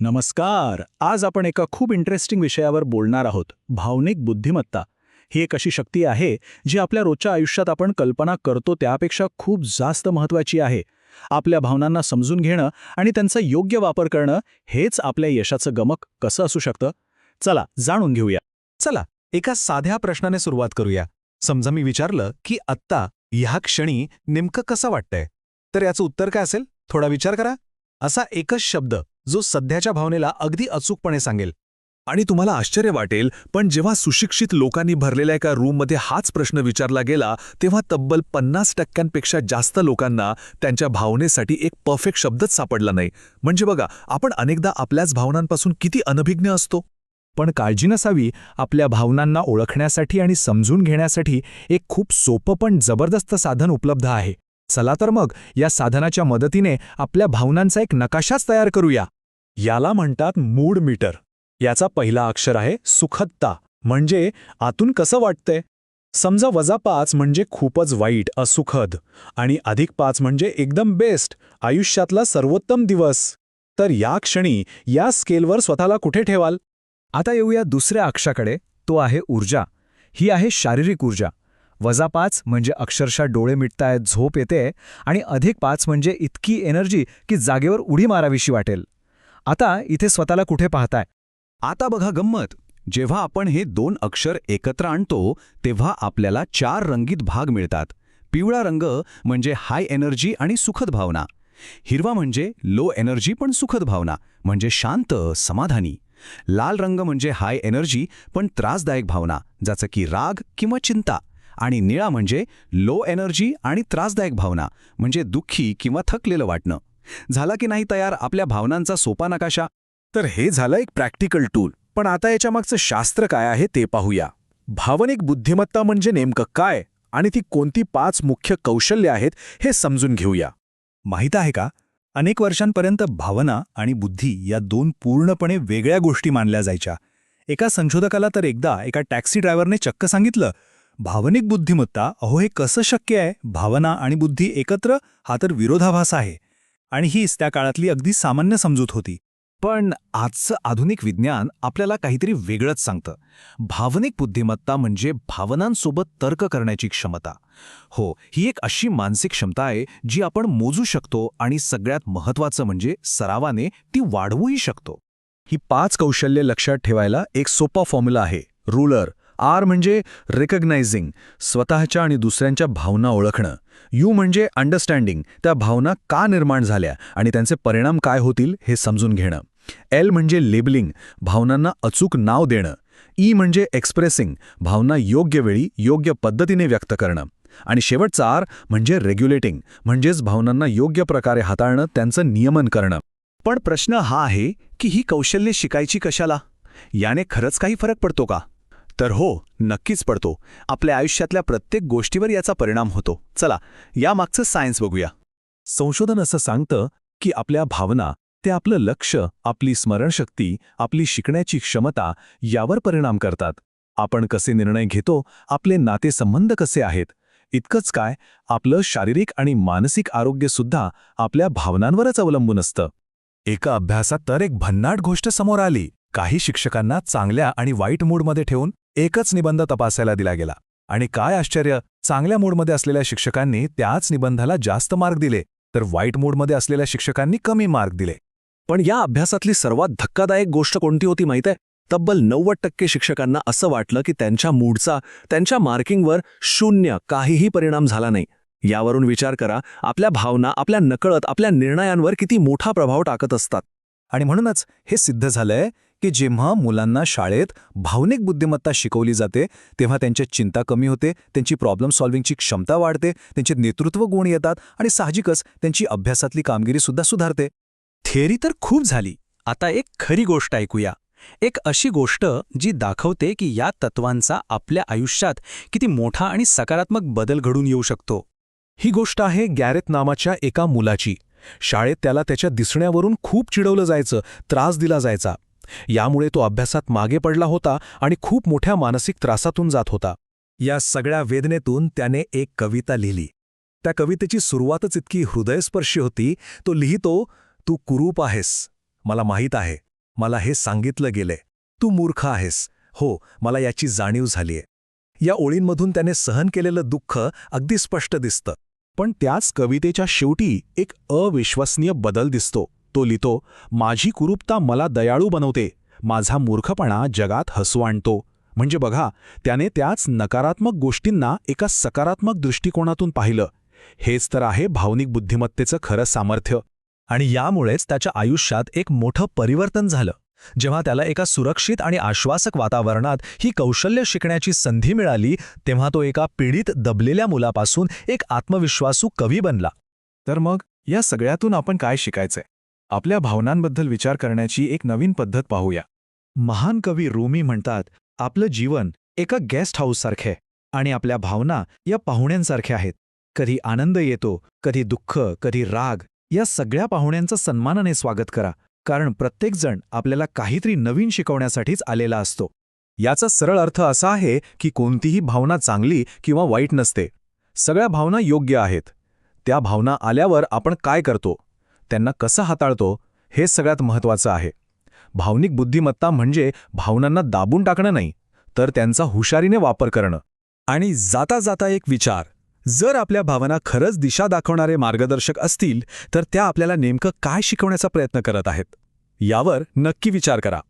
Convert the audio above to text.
नमस्कार. आज आपण एका खूप इंटरेस्टिंग विषयावर बोलणार आहोत भावनिक बुद्धिमत्ता. ही एक अशी शक्ती आहे जी आपल्या रोजच्या आयुष्यात आपण कल्पना करतो त्यापेक्षा खूप जास्त महत्वाची आहे. आपल्या भावनांना समजून घेणं आणि त्यांचा योग्य वापर करणं हेच आपल्या यशाचं गमक कसं असू शकतं? चला जाणून घेऊया. चला एका साध्या प्रश्नाने सुरुवात करूया. समजा मी विचारलं की आत्ता ह्या क्षणी नेमकं कसं वाटतंय? तर याचं उत्तर काय असेल? थोडा विचार करा. असा एकच शब्द. जो सध्याच्या भावनेला अगदी अचूकपणे सांगेल. आणि तुम्हाला आश्चर्य वाटेल पण जेव्हा सुशिक्षित लोकांनी भरलेल्या एका रूममध्ये हाच प्रश्न विचारला गेला तेव्हा तब्बल पन्नास टक्क्यांपेक्षा जास्त लोकांना त्यांच्या भावनेसाठी एक परफेक्ट शब्दच सापडला नाही. म्हणजे बघा आपण अनेकदा आपल्याच भावनांपासून किती अनभिज्ञ असतो. पण काळजी नसावी आपल्या भावनांना ओळखण्यासाठी आणि समजून घेण्यासाठी एक खूप सोपं पण जबरदस्त साधन उपलब्ध आहे. चला तर मग या साधनाच्या मदतीने आपल्या भावनांचा एक नकाशाच तयार करूया. याला म्हणतात मूड मीटर. याचा पहिला अक्षर आहे सुखदता. म्हणजे आतून कसं वाटतंय? समजा वजा पाच म्हणजे खूपच वाईट असुखद. आणि अधिक पाच म्हणजे एकदम बेस्ट आयुष्यातला सर्वोत्तम दिवस. तर या क्षणी या स्केलवर स्वतःला कुठे ठेवाल? आता येऊया दुसऱ्या अक्षाकडे. तो आहे ऊर्जा. ही आहे शारीरिक ऊर्जा. वजा पाच म्हणजे अक्षरशः डोळे मिटतायत झोप येते आणि अधिक पाच म्हणजे इतकी एनर्जी की जागेवर उडी मारावीशी वाटेल. आता इथे स्वतःला कुठे पाहताय? आता बघा गंमत. जेव्हा आपण हे दोन अक्षर एकत्र आणतो तेव्हा आपल्याला चार रंगीत भाग मिळतात. पिवळा रंग म्हणजे हाय एनर्जी आणि सुखद भावना. हिरवा म्हणजे लो एनर्जी पण सुखद भावना म्हणजे शांत समाधानी. लाल रंग म्हणजे हाय एनर्जी पण त्रासदायक भावना ज्याचं की राग किंवा चिंता. आणि निळा म्हणजे लो एनर्जी आणि त्रासदायक भावना म्हणजे दुःखी किंवा थकलेलं वाटणं. झाला की नाही तयार आपल्या भावनांचा सोपा नकाशा? तर हे झालं एक प्रॅक्टिकल टूल. पण आता याच्यामागचं शास्त्र काय आहे ते पाहूया. भावनिक बुद्धिमत्ता म्हणजे नेमकं काय आणि ती कोणती पाच मुख्य कौशल्य आहेत हे समजून घेऊया. माहीत आहे का? अनेक वर्षांपर्यंत भावना आणि बुद्धी या दोन पूर्णपणे वेगळ्या गोष्टी मानल्या जायच्या. एका संशोधकाला तर एकदा एका टॅक्सी ड्रायव्हरने चक्क सांगितलं भावनिक बुद्धिमत्ता अहो हे कसं शक्य आहे? भावना आणि बुद्धी एकत्र? हा तर विरोधाभास आहे. आणि हीच त्या काळातली अगदी सामान्य समजूत होती. पण आजचं आधुनिक विज्ञान आपल्याला काहीतरी वेगळंच सांगतं. भावनिक बुद्धिमत्ता म्हणजे भावनांसोबत तर्क करण्याची क्षमता. हो ही एक अशी मानसिक क्षमता आहे जी आपण मोजू शकतो आणि सगळ्यात महत्त्वाचं म्हणजे सरावाने ती वाढवूही शकतो. ही पाच कौशल्य लक्षात ठेवायला एक सोपा फॉर्म्युला आहे रुलर. आर म्हणजे रिकग्नायझिंग स्वतःच्या आणि दुसऱ्यांच्या भावना ओळखणं. यू म्हणजे अंडरस्टँडिंग त्या भावना का निर्माण झाल्या आणि त्यांचे परिणाम काय होतील हे समजून घेणं. एल म्हणजे लेबलिंग भावनांना अचूक नाव देणं. ई म्हणजे एक्सप्रेसिंग भावना योग्य वेळी योग्य पद्धतीने व्यक्त करणं. आणि शेवटचा आर म्हणजे रेग्युलेटिंग म्हणजेच भावनांना योग्य प्रकारे हाताळणं त्यांचं नियमन करणं. पण प्रश्न हा आहे की ही कौशल्ये शिकायची कशाला? याने खरंच काही फरक पडतो का? तर हो नक्कीच पडतो. आपल्या आयुष्यातल्या प्रत्येक गोष्टीवर याचा परिणाम होतो. चला यामागचं सायन्स बघूया. संशोधन असं सांगतं की आपल्या भावना ते आपलं लक्ष आपली स्मरणशक्ती आपली शिकण्याची क्षमता यावर परिणाम करतात. आपण कसे निर्णय घेतो आपले नातेसंबंध कसे आहेत इतकंच काय आपलं शारीरिक आणि मानसिक आरोग्यसुद्धा आपल्या भावनांवरच अवलंबून असतं. एका अभ्यासात तर एक भन्नाट गोष्ट समोर आली. काही शिक्षकांना चांगल्या आणि वाईट मूडमध्ये ठेवून एकच निबंध तपासायला दिला गेला. आणि काय आश्चर्य चांगल्या मूडमध्ये असलेल्या शिक्षकांनी त्याच निबंधाला जास्त मार्क दिले तर वाईट मूडमध्ये असलेल्या शिक्षकांनी कमी मार्क दिले. पण या अभ्यासातली सर्वात धक्कादायक गोष्ट कोणती होती माहीत आहे? तब्बल नव्वद टक्के शिक्षकांना असं वाटलं की त्यांच्या मूडचा त्यांच्या मार्किंगवर शून्य काहीही परिणाम झाला नाही. यावरून विचार करा आपल्या भावना आपल्या नकळत आपल्या निर्णयांवर किती मोठा प्रभाव टाकत असतात. आणि म्हणूनच हे सिद्ध झालंय की जेव्हा मुलांना शाळेत भावनिक बुद्धिमत्ता शिकवली जाते तेव्हा त्यांच्या चिंता कमी होते त्यांची प्रॉब्लेम सॉल्व्हिंगची क्षमता वाढते त्यांचे नेतृत्व गुण येतात आणि साहजिकच त्यांची अभ्यासातली कामगिरीसुद्धा सुधारते. थेअरी तर खूप झाली. आता एक खरी गोष्ट ऐकूया. एक अशी गोष्ट जी दाखवते की या तत्वांचा आपल्या आयुष्यात किती मोठा आणि सकारात्मक बदल घडून येऊ शकतो. ही गोष्ट आहे गॅरेत नामाच्या एका मुलाची. शाळेत त्याला त्याच्या दिसण्यावरून खूप चिडवलं जायचं त्रास दिला जायचा. यामुळे तो अभ्यासात मागे पडला होता आणि खूप मोठ्या मानसिक त्रासातून जात होता. या सगळ्या वेदनेतून त्याने एक कविता लिहिली. त्या कवितेची सुरुवातच इतकी हृदयस्पर्शी होती. तो लिहितो तू कुरूप आहेस. मला माहीत आहे. मला हे सांगितलं गेले तू मूर्ख आहेस. हो मला याची जाणीव झालीय. या ओळींमधून त्याने सहन केलेलं दुःख अगदी स्पष्ट दिसतं. पण त्याच कवितेच्या शेवटी एक अविश्वसनीय बदल दिसतो. तो लिहितो माझी कुरूपता मला दयाळू बनवते. माझा मूर्खपणा जगात हसू आणतो. म्हणजे बघा त्याने त्याच नकारात्मक गोष्टींना एका सकारात्मक दृष्टिकोनातून पाहिलं. हेच तर आहे भावनिक बुद्धिमत्तेचं खरं सामर्थ्य. आणि यामुळेच त्याच्या आयुष्यात एक मोठं परिवर्तन झालं. जेव्हा त्याला एका सुरक्षित आणि आश्वासक वातावरणात ही कौशल्य शिकण्याची संधी मिळाली तेव्हा तो एका पीडित दबलेल्या मुलापासून एक आत्मविश्वासू कवी बनला. तर मग या सगळ्यातून आपण काय शिकायचंय? आपल्या भावनांबद्दल विचार करण्याची एक नवीन पद्धत पाहूया. महान कवी रूमी म्हणतात आपलं जीवन एका गेस्ट हाऊससारखे आणि आपल्या भावना या पाहुण्यांसारख्या आहेत. कधी आनंद येतो कधी दुःख कधी राग या सगळ्या पाहुण्यांचं सन्मानाने स्वागत करा. कारण प्रत्येकजण आपल्याला काहीतरी नवीन शिकवण्यासाठीच आलेला असतो. याचा सरळ अर्थ असा आहे की कोणतीही भावना चांगली किंवा वाईट नसते. सगळ्या भावना योग्य आहेत. त्या भावना आल्यावर आपण काय करतो? त्यांना कसं हाताळतो हे सगळ्यात महत्त्वाचं आहे. भावनिक बुद्धिमत्ता म्हणजे भावनांना दाबून टाकणं नाही तर त्यांचा हुशारीने वापर करणं. आणि जाता जाता एक विचार जर आपल्या भावना खरंच दिशा दाखवणारे मार्गदर्शक असतील तर त्या आपल्याला नेमकं काय शिकवण्याचा प्रयत्न करत आहेत? यावर नक्की विचार करा.